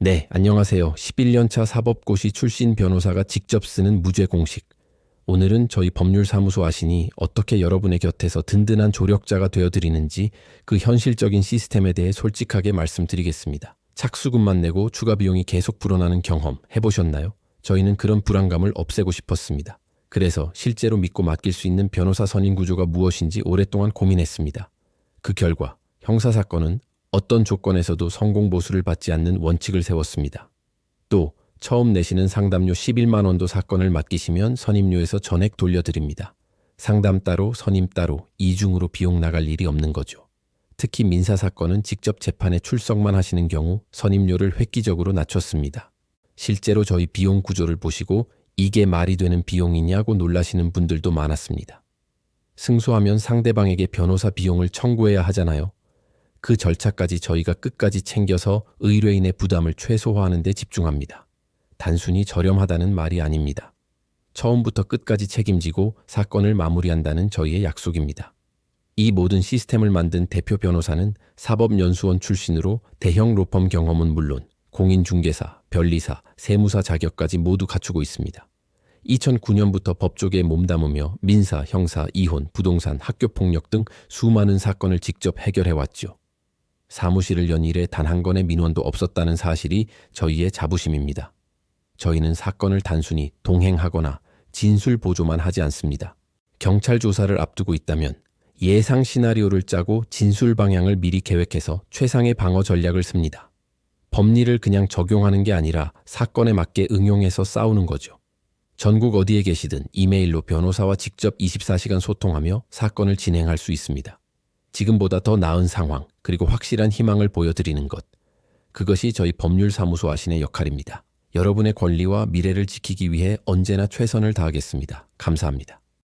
네, 안녕하세요. 11년차 사법고시 출신 변호사가 직접 쓰는 무죄 공식. 오늘은 저희 법률사무소 아신이 어떻게 여러분의 곁에서 든든한 조력자가 되어드리는지 그 현실적인 시스템에 대해 솔직하게 말씀드리겠습니다. 착수금만 내고 추가 비용이 계속 불어나는 경험 해보셨나요? 저희는 그런 불안감을 없애고 싶었습니다. 그래서 실제로 믿고 맡길 수 있는 변호사 선임 구조가 무엇인지 오랫동안 고민했습니다. 그 결과 형사사건은 어떤 조건에서도 성공 보수를 받지 않는 원칙을 세웠습니다. 또 처음 내시는 상담료 11만 원도 사건을 맡기시면 선임료에서 전액 돌려드립니다. 상담 따로 선임 따로 이중으로 비용 나갈 일이 없는 거죠. 특히 민사 사건은 직접 재판에 출석만 하시는 경우 선임료를 획기적으로 낮췄습니다. 실제로 저희 비용 구조를 보시고 이게 말이 되는 비용이냐고 놀라시는 분들도 많았습니다. 승소하면 상대방에게 변호사 비용을 청구해야 하잖아요. 그 절차까지 저희가 끝까지 챙겨서 의뢰인의 부담을 최소화하는 데 집중합니다. 단순히 저렴하다는 말이 아닙니다. 처음부터 끝까지 책임지고 사건을 마무리한다는 저희의 약속입니다. 이 모든 시스템을 만든 대표 변호사는 사법연수원 출신으로 대형 로펌 경험은 물론 공인중개사, 변리사, 세무사 자격까지 모두 갖추고 있습니다. 2009년부터 법조계에 몸담으며 민사, 형사, 이혼, 부동산, 학교폭력 등 수많은 사건을 직접 해결해왔죠. 사무실을 연 이래 단한 건의 민원도 없었다는 사실이 저희의 자부심입니다. 저희는 사건을 단순히 동행하거나 진술 보조만 하지 않습니다. 경찰 조사를 앞두고 있다면 예상 시나리오를 짜고 진술 방향을 미리 계획해서 최상의 방어 전략을 씁니다. 법리를 그냥 적용하는 게 아니라 사건에 맞게 응용해서 싸우는 거죠. 전국 어디에 계시든 이메일로 변호사와 직접 24시간 소통하며 사건을 진행할 수 있습니다. 지금보다 더 나은 상황, 그리고 확실한 희망을 보여드리는 것. 그것이 저희 법률사무소 아신의 역할입니다. 여러분의 권리와 미래를 지키기 위해 언제나 최선을 다하겠습니다. 감사합니다.